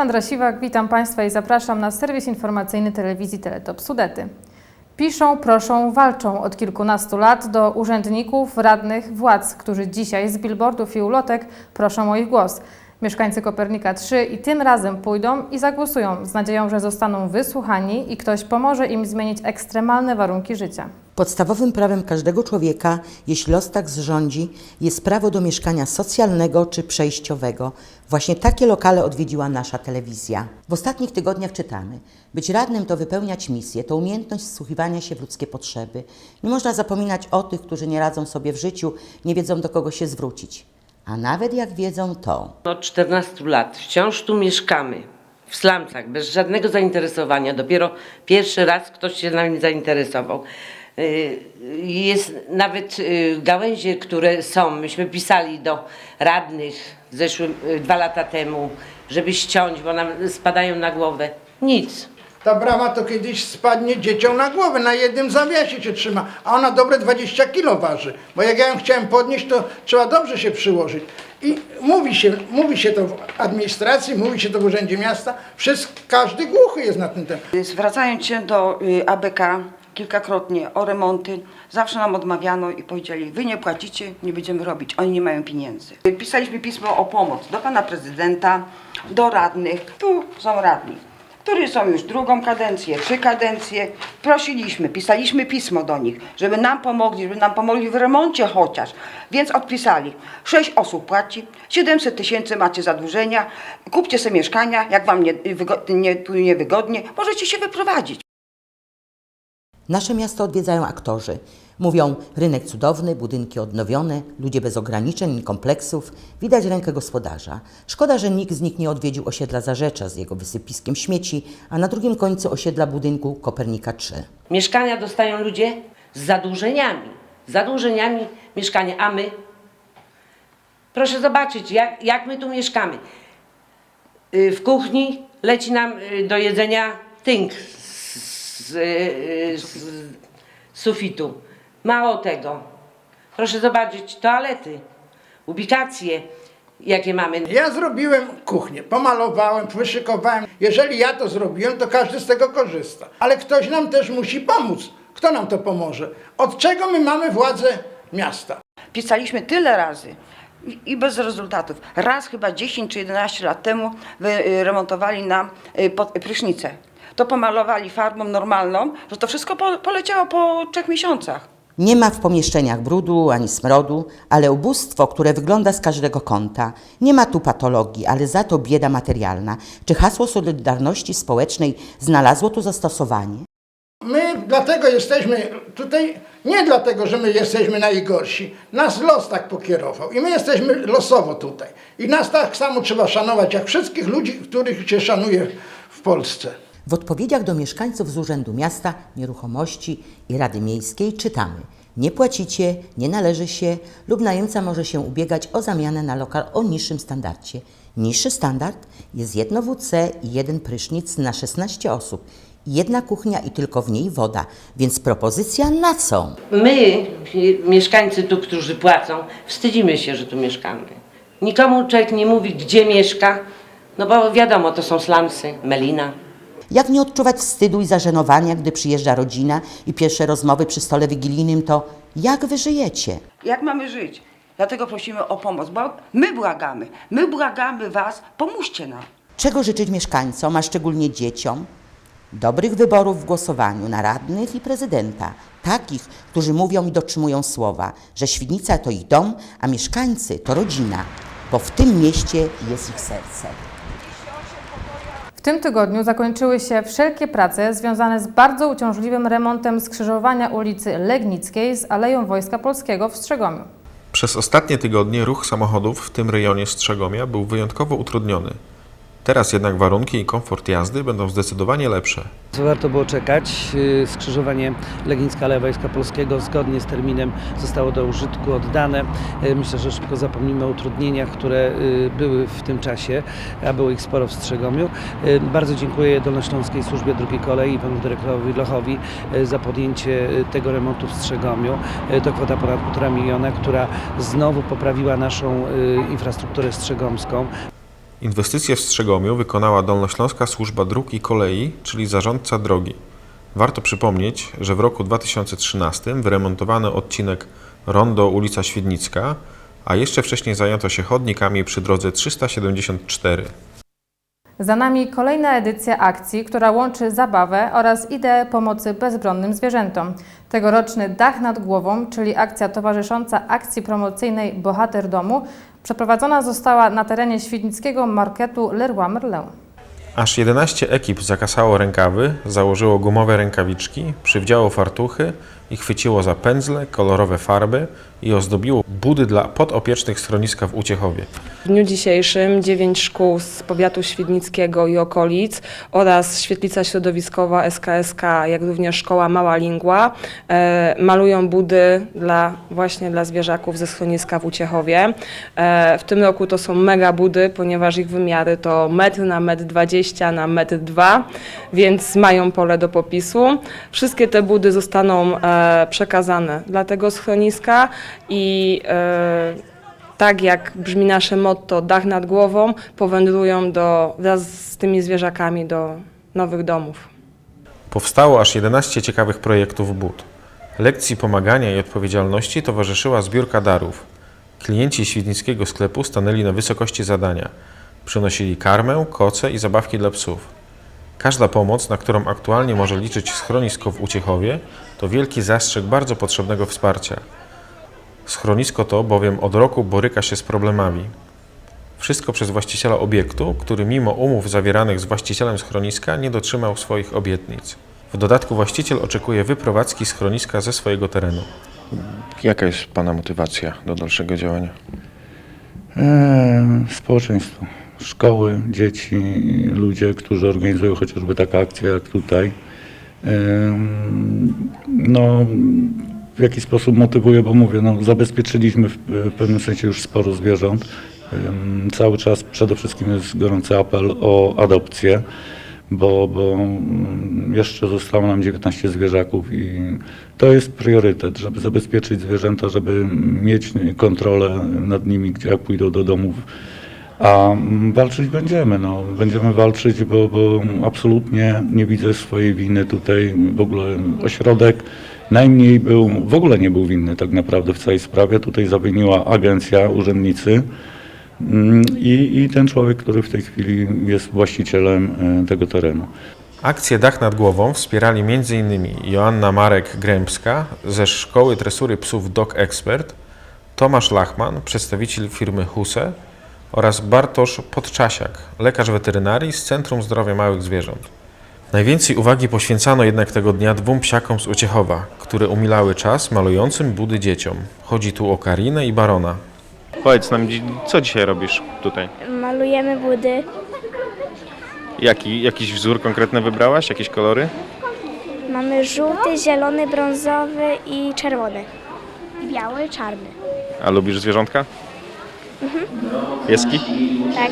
Sandra Siwak, witam Państwa i zapraszam na serwis informacyjny telewizji Teletop Sudety. Piszą, proszą, walczą od kilkunastu lat do urzędników, radnych, władz, którzy dzisiaj z billboardów i ulotek proszą o ich głos. Mieszkańcy Kopernika 3 i tym razem pójdą i zagłosują z nadzieją, że zostaną wysłuchani i ktoś pomoże im zmienić ekstremalne warunki życia. Podstawowym prawem każdego człowieka, jeśli los tak zrządzi, jest prawo do mieszkania socjalnego czy przejściowego. Właśnie takie lokale odwiedziła nasza telewizja. W ostatnich tygodniach czytamy: być radnym to wypełniać misję, to umiejętność wsłuchiwania się w ludzkie potrzeby. Nie można zapominać o tych, którzy nie radzą sobie w życiu, nie wiedzą do kogo się zwrócić. A nawet jak wiedzą, to Od 14 lat wciąż tu mieszkamy. W slumsach, bez żadnego zainteresowania. Dopiero pierwszy raz ktoś się nami zainteresował. Y, Jest nawet y, gałęzie, które są. Myśmy pisali do radnych zeszłym, y, dwa lata temu, żeby ściąć, bo nam spadają na głowę. Nic. Ta brama to kiedyś spadnie dzieciom na głowę, na jednym zawiasie się trzyma, a ona dobre 20 kilo waży. Bo jak ja ją chciałem podnieść, to trzeba dobrze się przyłożyć. I mówi się, mówi się to w administracji, mówi się to w Urzędzie Miasta, wszystko, każdy głuchy jest na ten temat. Zwracając się do ABK kilkakrotnie o remonty, zawsze nam odmawiano i powiedzieli, wy nie płacicie, nie będziemy robić, oni nie mają pieniędzy. Pisaliśmy pismo o pomoc do pana prezydenta, do radnych, tu są radni, którzy są już drugą kadencję, trzy kadencje. Prosiliśmy, pisaliśmy pismo do nich, żeby nam pomogli, żeby nam pomogli w remoncie chociaż. Więc odpisali, sześć osób płaci, 700 tysięcy macie zadłużenia, kupcie sobie mieszkania, jak wam nie, nie, tu niewygodnie, możecie się wyprowadzić. Nasze miasto odwiedzają aktorzy. Mówią rynek cudowny, budynki odnowione, ludzie bez ograniczeń i kompleksów. Widać rękę gospodarza. Szkoda, że nikt z nich nie odwiedził osiedla Zarzecza z jego wysypiskiem śmieci, a na drugim końcu osiedla budynku Kopernika 3. Mieszkania dostają ludzie z zadłużeniami. Z zadłużeniami mieszkania, a my? Proszę zobaczyć, jak, jak my tu mieszkamy. Y, W kuchni leci nam y, do jedzenia tynk z, z, y, z sufitu. Mało tego. Proszę zobaczyć toalety, ubikacje, jakie mamy. Ja zrobiłem kuchnię, pomalowałem, wyszykowałem. Jeżeli ja to zrobiłem, to każdy z tego korzysta. Ale ktoś nam też musi pomóc. Kto nam to pomoże? Od czego my mamy władzę miasta? Pisaliśmy tyle razy i- bez rezultatów. Raz chyba 10 czy 11 lat temu y, remontowali nam y, prysznice. To pomalowali farbą normalną, że to wszystko po, poleciało po trzech miesiącach. Nie ma w pomieszczeniach brudu ani smrodu, ale ubóstwo, które wygląda z każdego kąta. Nie ma tu patologii, ale za to bieda materialna. Czy hasło Solidarności Społecznej znalazło tu zastosowanie? My dlatego jesteśmy tutaj, nie dlatego, że my jesteśmy najgorsi. Nas los tak pokierował i my jesteśmy losowo tutaj. I nas tak samo trzeba szanować, jak wszystkich ludzi, których się szanuje w Polsce. W odpowiedziach do mieszkańców z Urzędu Miasta, Nieruchomości i Rady Miejskiej czytamy: Nie płacicie, nie należy się, lub najemca może się ubiegać o zamianę na lokal o niższym standardzie. Niższy standard jest jedno WC i jeden prysznic na 16 osób, jedna kuchnia i tylko w niej woda, więc propozycja na co? My, mieszkańcy tu, którzy płacą, wstydzimy się, że tu mieszkamy. Nikomu człowiek nie mówi, gdzie mieszka, no bo wiadomo, to są slumsy, Melina. Jak nie odczuwać wstydu i zażenowania, gdy przyjeżdża rodzina i pierwsze rozmowy przy stole wigilijnym to jak wy żyjecie? Jak mamy żyć? Dlatego prosimy o pomoc, bo my błagamy, my błagamy was, pomóżcie nam. Czego życzyć mieszkańcom, a szczególnie dzieciom? Dobrych wyborów w głosowaniu na radnych i prezydenta. Takich, którzy mówią i dotrzymują słowa, że Świdnica to ich dom, a mieszkańcy to rodzina, bo w tym mieście jest ich serce. W tym tygodniu zakończyły się wszelkie prace związane z bardzo uciążliwym remontem skrzyżowania ulicy Legnickiej z Aleją Wojska Polskiego w Strzegomiu. Przez ostatnie tygodnie ruch samochodów w tym rejonie Strzegomia był wyjątkowo utrudniony. Teraz jednak warunki i komfort jazdy będą zdecydowanie lepsze. Warto było czekać? Y, Skrzyżowanie Legnicka Aleja Wojska Polskiego zgodnie z terminem zostało do użytku oddane. Y, Myślę, że szybko zapomnimy o utrudnieniach, które y, były w tym czasie, a było ich sporo w Strzegomiu. Bardzo dziękuję Dolnośląskiej Służbie Drugiej Kolei i panu dyrektorowi Lochowi za podjęcie tego remontu w Strzegomiu. To kwota ponad 1,5 miliona, która znowu poprawiła naszą infrastrukturę strzegomską. Inwestycje w Strzegomiu wykonała Dolnośląska Służba Dróg i Kolei, czyli zarządca drogi. Warto przypomnieć, że w roku 2013 wyremontowano odcinek Rondo ulica Świdnicka, a jeszcze wcześniej zajęto się chodnikami przy drodze 374. Za nami kolejna edycja akcji, która łączy zabawę oraz ideę pomocy bezbronnym zwierzętom. Tegoroczny Dach nad głową, czyli akcja towarzysząca akcji promocyjnej Bohater Domu, przeprowadzona została na terenie świdnickiego marketu Leroy Merlin. Aż 11 ekip zakasało rękawy, założyło gumowe rękawiczki, przywdziało fartuchy i chwyciło za pędzle, kolorowe farby i ozdobiło budy dla podopiecznych schroniska w Uciechowie. W dniu dzisiejszym dziewięć szkół z powiatu świdnickiego i okolic oraz świetlica środowiskowa SKSK, jak również szkoła Mała Lingła e, malują budy dla, właśnie dla zwierzaków ze schroniska w Uciechowie. E, w tym roku to są mega budy, ponieważ ich wymiary to metr na metr 20 na metr 2, więc mają pole do popisu. Wszystkie te budy zostaną e, przekazane dla tego schroniska i e, tak jak brzmi nasze motto dach nad głową, powędrują do, wraz z tymi zwierzakami do nowych domów. Powstało aż 11 ciekawych projektów bud. Lekcji pomagania i odpowiedzialności towarzyszyła zbiórka darów. Klienci świdnickiego sklepu stanęli na wysokości zadania. Przynosili karmę, koce i zabawki dla psów. Każda pomoc, na którą aktualnie może liczyć schronisko w Uciechowie, to wielki zastrzyk bardzo potrzebnego wsparcia. Schronisko to bowiem od roku boryka się z problemami. Wszystko przez właściciela obiektu, który mimo umów zawieranych z właścicielem schroniska nie dotrzymał swoich obietnic. W dodatku właściciel oczekuje wyprowadzki schroniska ze swojego terenu. Jaka jest Pana motywacja do dalszego działania? Eee, społeczeństwo, szkoły, dzieci, ludzie, którzy organizują chociażby taka akcja jak tutaj. No, w jaki sposób motywuje, bo mówię, no, zabezpieczyliśmy w, w pewnym sensie już sporo zwierząt. Cały czas przede wszystkim jest gorący apel o adopcję, bo, bo mm, jeszcze zostało nam 19 zwierzaków i to jest priorytet, żeby zabezpieczyć zwierzęta, żeby mieć kontrolę nad nimi, jak pójdą do domów. A mm, walczyć będziemy, no. Będziemy walczyć, bo, bo absolutnie nie widzę swojej winy tutaj. W ogóle ośrodek najmniej był, w ogóle nie był winny tak naprawdę w całej sprawie. Tutaj zawiniła agencja, urzędnicy mm, i, i ten człowiek, który w tej chwili jest właścicielem e, tego terenu. Akcję Dach nad głową wspierali m.in. Joanna Marek-Grębska ze Szkoły Tresury Psów Dog Expert, Tomasz Lachman, przedstawiciel firmy Huse oraz Bartosz Podczasiak, lekarz weterynarii z Centrum Zdrowia Małych Zwierząt. Najwięcej uwagi poświęcano jednak tego dnia dwóm psiakom z Uciechowa, które umilały czas malującym budy dzieciom. Chodzi tu o Karinę i Barona. Powiedz nam, co dzisiaj robisz tutaj? Malujemy budy. Jaki, jakiś wzór konkretny wybrałaś? Jakieś kolory? Mamy żółty, zielony, brązowy i czerwony. I biały, czarny. A lubisz zwierzątka? Pieski? Tak.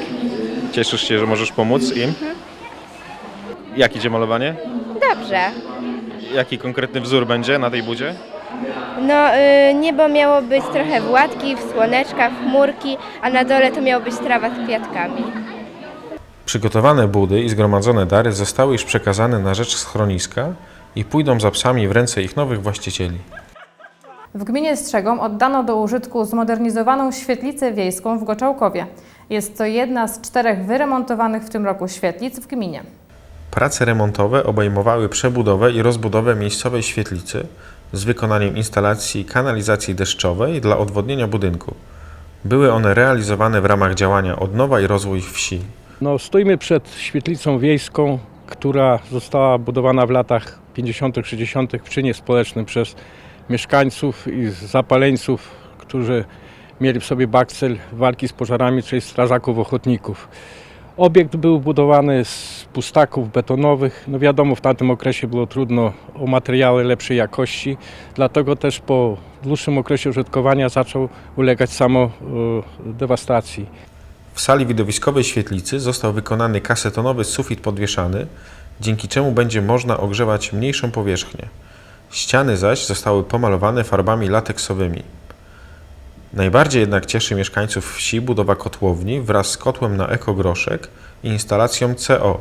Cieszysz się, że możesz pomóc im? Jak idzie malowanie? Dobrze. Jaki konkretny wzór będzie na tej budzie? No, y, niebo miało być trochę w łatki, w słoneczkach, w chmurki, a na dole to miało być trawa z kwiatkami. Przygotowane budy i zgromadzone dary zostały już przekazane na rzecz schroniska i pójdą za psami w ręce ich nowych właścicieli. W gminie Strzegom oddano do użytku zmodernizowaną świetlicę wiejską w Goczałkowie. Jest to jedna z czterech wyremontowanych w tym roku świetlic w gminie. Prace remontowe obejmowały przebudowę i rozbudowę miejscowej świetlicy z wykonaniem instalacji kanalizacji deszczowej dla odwodnienia budynku. Były one realizowane w ramach działania Odnowa i Rozwój Wsi. No, stoimy przed świetlicą wiejską, która została budowana w latach 50., 60. w czynie społecznym przez mieszkańców i zapaleńców, którzy mieli w sobie bakcel walki z pożarami, czyli strażaków ochotników. Obiekt był budowany z pustaków betonowych. No wiadomo, w tamtym okresie było trudno o materiały lepszej jakości, dlatego też po dłuższym okresie użytkowania zaczął ulegać samo e, dewastacji. W sali widowiskowej świetlicy został wykonany kasetonowy sufit podwieszany, dzięki czemu będzie można ogrzewać mniejszą powierzchnię. Ściany zaś zostały pomalowane farbami lateksowymi. Najbardziej jednak cieszy mieszkańców wsi budowa kotłowni wraz z kotłem na ekogroszek i instalacją CO.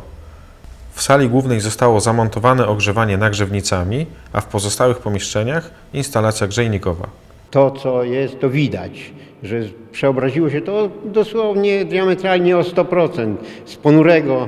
W sali głównej zostało zamontowane ogrzewanie nagrzewnicami, a w pozostałych pomieszczeniach instalacja grzejnikowa. To, co jest, to widać, że przeobraziło się to dosłownie diametralnie o 100%. Z ponurego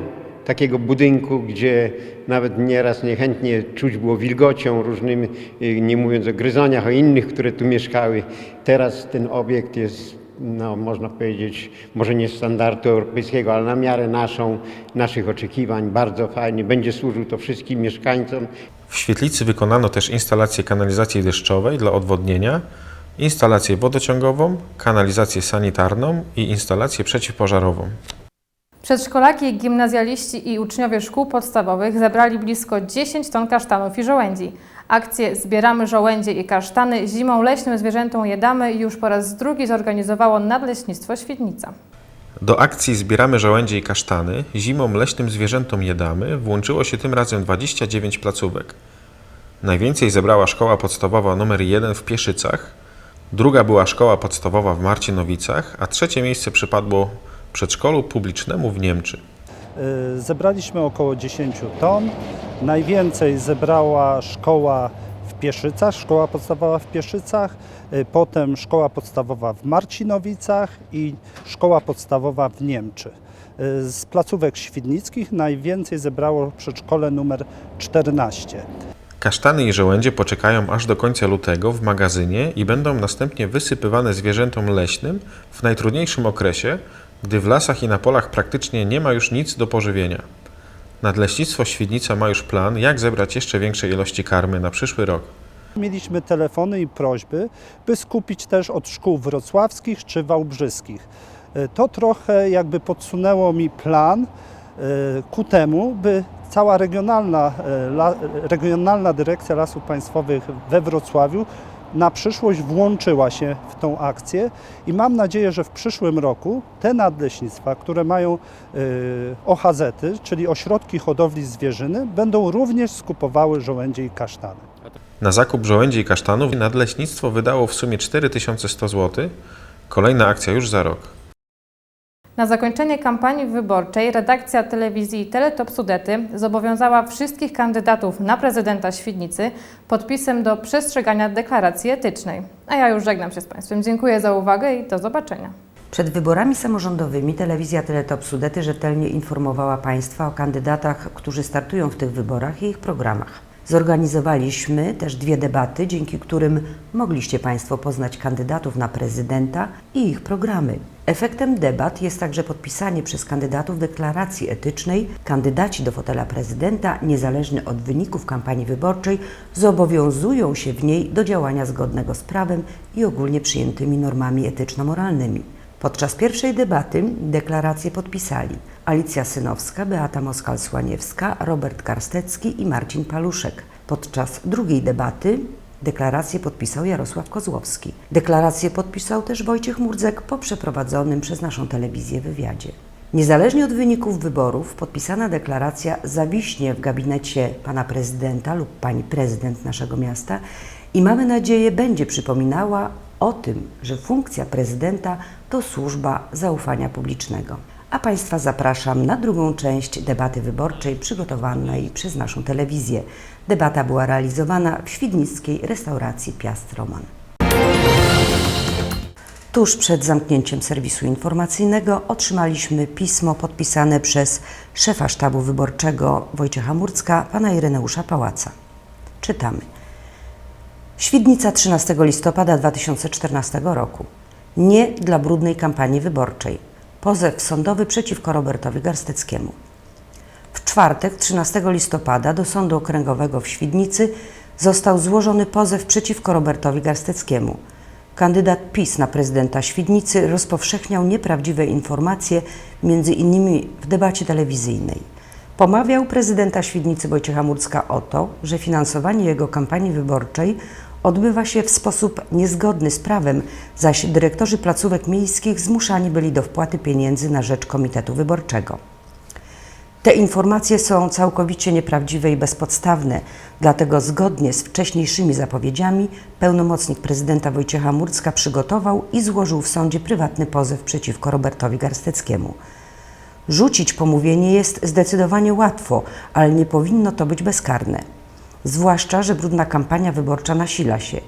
takiego budynku, gdzie nawet nieraz niechętnie czuć było wilgocią różnymi, y, nie mówiąc o gryzoniach, o innych, które tu mieszkały. Teraz ten obiekt jest, no, można powiedzieć, może nie standardu europejskiego, ale na miarę naszą, naszych oczekiwań. Bardzo fajnie. Będzie służył to wszystkim mieszkańcom. W świetlicy wykonano też instalację kanalizacji deszczowej dla odwodnienia, instalację wodociągową, kanalizację sanitarną i instalację przeciwpożarową. Przedszkolaki, gimnazjaliści i uczniowie szkół podstawowych zebrali blisko 10 ton kasztanów i żołędzi. Akcję Zbieramy żołędzie i kasztany zimą leśnym zwierzętom je damy już po raz drugi zorganizowało Nadleśnictwo Świdnica. Do akcji Zbieramy żołędzie i kasztany, zimą leśnym zwierzętom je damy, włączyło się tym razem 29 placówek. Najwięcej zebrała szkoła podstawowa nr 1 w Pieszycach, druga była szkoła podstawowa w Marcinowicach, a trzecie miejsce przypadło przedszkolu publicznemu w Niemczy. Y, Zebraliśmy około 10 ton. Najwięcej zebrała szkoła w Pieszycach, szkoła podstawowa w Pieszycach, y, potem szkoła podstawowa w Marcinowicach i szkoła podstawowa w Niemczy. Y, Z placówek świdnickich najwięcej zebrało przedszkole numer 14. Kasztany i żołędzie poczekają aż do końca lutego w magazynie i będą następnie wysypywane zwierzętom leśnym w najtrudniejszym okresie, gdy w lasach i na polach praktycznie nie ma już nic do pożywienia. Nadleśnictwo Świdnica ma już plan, jak zebrać jeszcze większe ilości karmy na przyszły rok. Mieliśmy telefony i prośby, by skupić też od szkół wrocławskich czy wałbrzyskich. Y, To trochę jakby podsunęło mi plan y, ku temu, by cała regionalna, la, regionalna dyrekcja lasów państwowych we Wrocławiu na przyszłość włączyła się w tą akcję i mam nadzieję, że w przyszłym roku te nadleśnictwa, które mają y, OHZ-y, czyli ośrodki hodowli zwierzyny, będą również skupowały żołędzie i kasztany. Na zakup żołędzi i kasztanów nadleśnictwo wydało w sumie 4100 zł. Kolejna akcja już za rok. Na zakończenie kampanii wyborczej redakcja telewizji Teletop Sudety zobowiązała wszystkich kandydatów na prezydenta Świdnicy podpisem do przestrzegania deklaracji etycznej. A ja już żegnam się z Państwem. Dziękuję za uwagę i do zobaczenia. Przed wyborami samorządowymi telewizja Teletop Sudety rzetelnie informowała Państwa o kandydatach, którzy startują w tych wyborach i ich programach. Zorganizowaliśmy też dwie debaty, dzięki którym mogliście Państwo poznać kandydatów na prezydenta i ich programy. Efektem debat jest także podpisanie przez kandydatów deklaracji etycznej. Kandydaci do fotela prezydenta, niezależnie od wyników kampanii wyborczej, zobowiązują się w niej do działania zgodnego z prawem i ogólnie przyjętymi normami etyczno-moralnymi. Podczas pierwszej debaty deklaracje podpisali Alicja Synowska, Beata Moskal-Słaniewska, Robert Karstecki i Marcin Paluszek. Podczas drugiej debaty deklarację podpisał Jarosław Kozłowski. Deklarację podpisał też Wojciech Murdzek po przeprowadzonym przez naszą telewizję wywiadzie. Niezależnie od wyników wyborów, podpisana deklaracja zawiśnie w gabinecie pana prezydenta lub pani prezydent naszego miasta i mamy nadzieję będzie przypominała o tym, że funkcja prezydenta to służba zaufania publicznego. A Państwa zapraszam na drugą część debaty wyborczej przygotowanej przez naszą telewizję. Debata była realizowana w świdnickiej restauracji Piast Roman. Tuż przed zamknięciem serwisu informacyjnego otrzymaliśmy pismo podpisane przez szefa sztabu wyborczego Wojciecha Murcka, pana Ireneusza Pałaca. Czytamy. Świdnica 13 listopada 2014 roku. Nie dla brudnej kampanii wyborczej. Pozew sądowy przeciwko Robertowi Garsteckiemu. W czwartek, 13 listopada, do Sądu Okręgowego w Świdnicy został złożony pozew przeciwko Robertowi Garsteckiemu. Kandydat PiS na prezydenta Świdnicy rozpowszechniał nieprawdziwe informacje, między innymi w debacie telewizyjnej. Pomawiał prezydenta Świdnicy Wojciecha Murcka o to, że finansowanie jego kampanii wyborczej odbywa się w sposób niezgodny z prawem, zaś dyrektorzy placówek miejskich zmuszani byli do wpłaty pieniędzy na rzecz Komitetu Wyborczego. Te informacje są całkowicie nieprawdziwe i bezpodstawne, dlatego zgodnie z wcześniejszymi zapowiedziami pełnomocnik prezydenta Wojciecha Murcka przygotował i złożył w sądzie prywatny pozew przeciwko Robertowi Garsteckiemu. Rzucić pomówienie jest zdecydowanie łatwo, ale nie powinno to być bezkarne. Zwłaszcza, że brudna kampania wyborcza nasila się.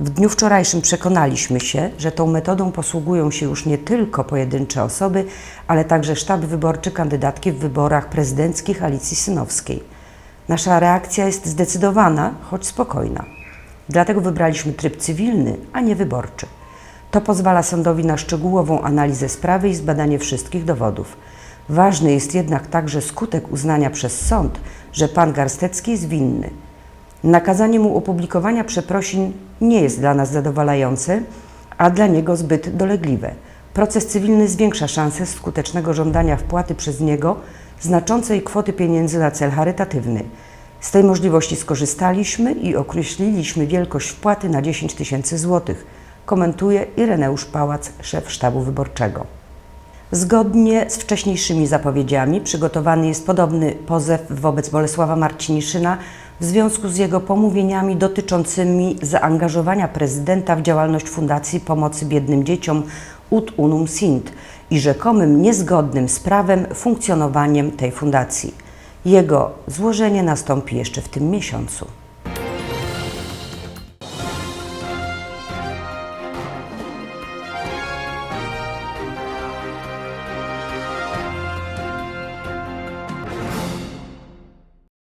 W dniu wczorajszym przekonaliśmy się, że tą metodą posługują się już nie tylko pojedyncze osoby, ale także sztab wyborczy kandydatki w wyborach prezydenckich Alicji Synowskiej. Nasza reakcja jest zdecydowana, choć spokojna. Dlatego wybraliśmy tryb cywilny, a nie wyborczy. To pozwala sądowi na szczegółową analizę sprawy i zbadanie wszystkich dowodów. Ważny jest jednak także skutek uznania przez sąd, że pan Garstecki jest winny. Nakazanie mu opublikowania przeprosin nie jest dla nas zadowalające, a dla niego zbyt dolegliwe. Proces cywilny zwiększa szanse skutecznego żądania wpłaty przez niego znaczącej kwoty pieniędzy na cel charytatywny. Z tej możliwości skorzystaliśmy i określiliśmy wielkość wpłaty na 10 tysięcy złotych, komentuje Ireneusz Pałac, szef sztabu wyborczego. Zgodnie z wcześniejszymi zapowiedziami przygotowany jest podobny pozew wobec Bolesława Marciniszyna w związku z jego pomówieniami dotyczącymi zaangażowania prezydenta w działalność Fundacji Pomocy Biednym Dzieciom Ut Unum Sint i rzekomym niezgodnym z prawem funkcjonowaniem tej fundacji. Jego złożenie nastąpi jeszcze w tym miesiącu.